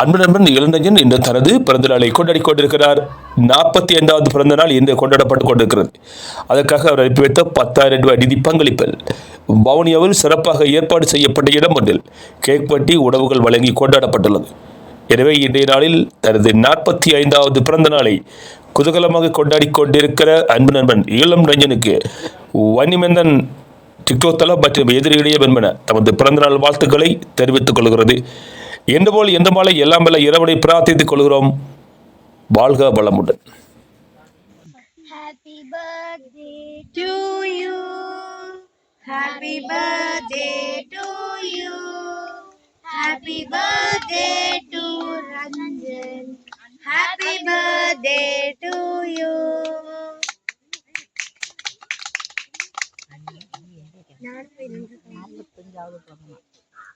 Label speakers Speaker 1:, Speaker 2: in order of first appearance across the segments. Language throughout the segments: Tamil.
Speaker 1: அன்பு நண்பன் இளநஞ்சன் இன்று தனது பிறந்த நாளை கொண்டாடி கொண்டிருக்கிறார். நாற்பத்தி ஐந்தாவது பிறந்த நாள் இன்று கொண்டாடப்பட்டு கொண்டிருக்கிறது. அதற்காக அவர் அனுப்பி வைத்த பத்தாயிரம் ரூபாய் நிதி பங்களிப்பில் வவுனியாவில் சிறப்பாக ஏற்பாடு செய்யப்பட்ட இடம் ஒன்றில் கேக் வெட்டி உணவுகள் வழங்கி கொண்டாடப்பட்டுள்ளது. எனவே இன்றைய நாளில் தனது நாற்பத்தி ஐந்தாவது பிறந்த நாளை குதூகலமாக கொண்டாடி கொண்டிருக்கிற அன்பு நண்பன் இளம் ரஞ்சனுக்கு வன்னிமந்தன் டிக்டோக் தளம் மற்றும் எதிரிடையே என்பன தமது பிறந்தநாள் வாழ்த்துக்களை தெரிவித்துக் கொள்கிறது. என்று போல் எந்த மாலை எல்லாம் வல்ல இறைவனை பிரார்த்தித்துக் கொள்கிறோம் வாழ்க வளமுடன்
Speaker 2: Happy birthday to you. Happy birthday to you. Happy birthday to Ranjan. Happy birthday to you.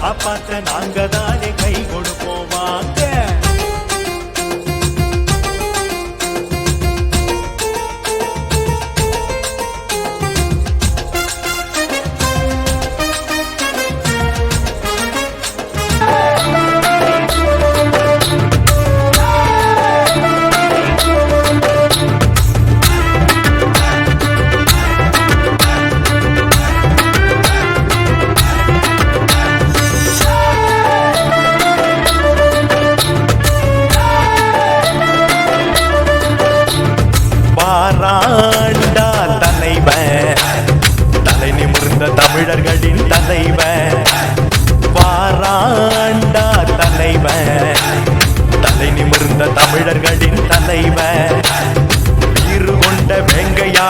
Speaker 3: காப்பாத்த நாங்க தானே கை கொடுப்போம் வாங்க.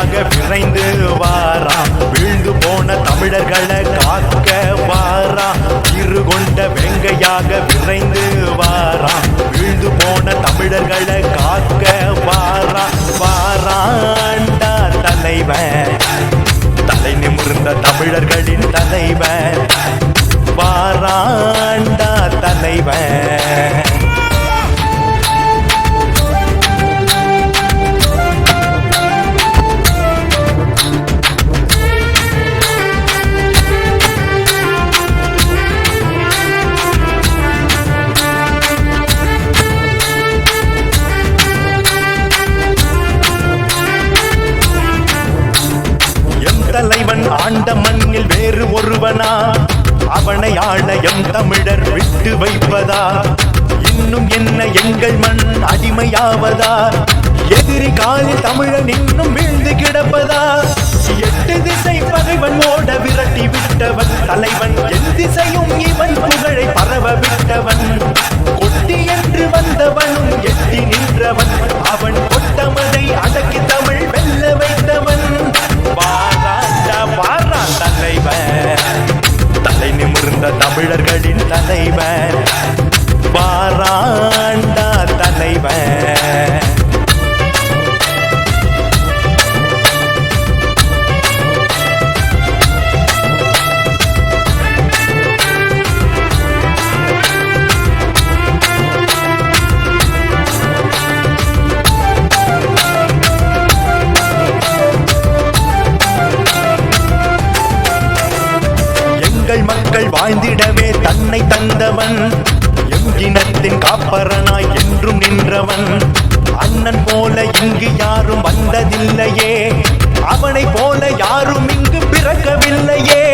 Speaker 3: வெங்கையாக விரைந்து வாரா. வீழ்ந்து போன தமிழர்களை காக்க வாரா. இரு கொண்ட வெங்கையாக விரைந்து வாரா. வீழ்ந்து போன தமிழர்களை காக்க வாரா. வாராண்டா தலைவன். தலை நிமிர்ந்த தமிழர்களின் தலைவன். ஆண்ட மண்ணில் வேறு ஒருவனா? அவனை ஆள எம் தமிழர் விட்டு வைப்பதா? இன்னும் என்ன எங்கள் மண் அடிமையாவதா? எதிரி காலில் தமிழன் இன்னும் வீழ்ந்து கிடப்பதா? எட்டு திசை பகைவன் ஓட விரட்டி விட்டவன் தலைவன் என் திசையும் இவன் தலைவன் எங்கள் மக்கள் வாழ்ந்திடவே தன்னை தந்தவன். எங்கினத்தின் காப்பரனாய் என்றும் நின்றவன். அண்ணன் போல இங்கு யாரும் வந்ததில்லையே. அவனை போல யாரும் இங்கு பிறக்கவில்லையே.